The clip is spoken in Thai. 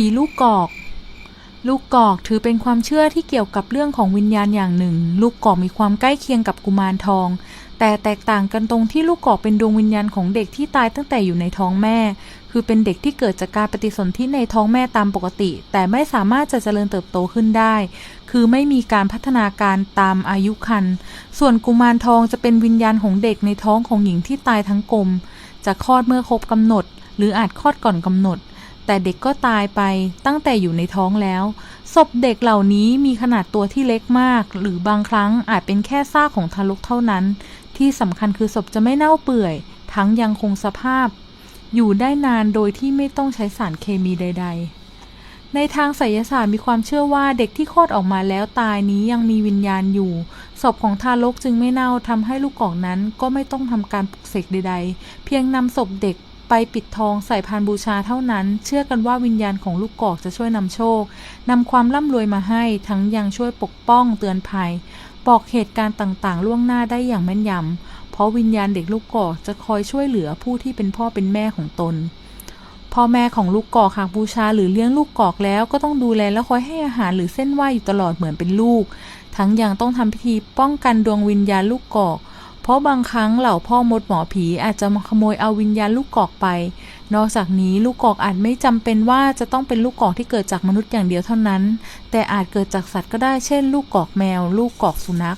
ผีลูกกอก ลูกกอกถือเป็นความเชื่อที่เกี่ยวกับเรื่องของวิญญาณอย่างหนึ่ง ลูกกอกมีความใกล้เคียงกับกุมารทอง แต่แตกต่างกันตรงที่ลูกกอกเป็นดวงวิญญาณของเด็กที่ตายตั้งแต่อยู่ในท้องแม่ คือเป็นเด็กที่เกิดจากการปฏิสนธิในท้องแม่ตามปกติ แต่ไม่สามารถจะเจริญเติบโตขึ้นได้ คือไม่มีการพัฒนาการตามอายุครรภ์ส่วนกุมารทองจะเป็นวิญญาณของเด็กในท้องของหญิงที่ตายทั้งกลมจะคลอดเมื่อครบกำหนด หรืออาจคลอดก่อนกำหนด แต่เด็กก็ตายไปตั้งแต่อยู่ในท้องแล้ว ศพเด็กเหล่านี้มีขนาดตัวที่เล็กมาก หรือบางครั้งอาจเป็นแค่ซากของทารกเท่านั้น ที่สำคัญคือศพจะไม่เน่าเปื่อย ทั้งยังคงสภาพ อยู่ได้นานโดยที่ไม่ต้องใช้สารเคมีใด ๆ ในทางไสยศาสตร์มีความเชื่อว่าเด็กที่คลอดออกมาแล้วตายนี้ยังมีวิญญาณอยู่ ศพของทารกจึงไม่เน่าทำให้ลูกกอกนั้นก็ไม่ต้องทำการปลุกเสกใด ๆ เพียงนำศพเด็ก ไปปิดทองใส่พานบูชาเท่านั้น เชื่อกันว่าวิญญาณของลูกกอกจะช่วยนำโชคนำความร่ำรวยมาให้ทั้งยังช่วยปกป้องเตือนภัย บอกเหตุการณ์ต่างๆ ล่วงหน้าได้อย่างแม่นยำเพราะวิญญาณเด็กลูกกอกจะคอยช่วยเหลือผู้ที่เป็นพ่อเป็นแม่ของตนพ่อแม่ของลูกกอกหากบูชาหรือเลี้ยงลูกกอกแล้วก็ต้องดูแลและคอยให้อาหารหรือเส้นไหวอยู่ตลอดเหมือนเป็นลูก ทั้งยังต้องทำพิธีป้องกันดวงวิญญาณลูกกอก เพราะบางครั้งเหล่าพ่อมดหมอผีอาจจะมาขโมยเอาวิญญาณลูกกอกไป นอกจากนี้ลูกกอกอาจไม่จำเป็นว่าจะต้องเป็นลูกกอกที่เกิดจากมนุษย์อย่างเดียวเท่านั้น แต่อาจเกิดจากสัตว์ก็ได้เช่น ลูกกอกแมว ลูกกอกสุนัข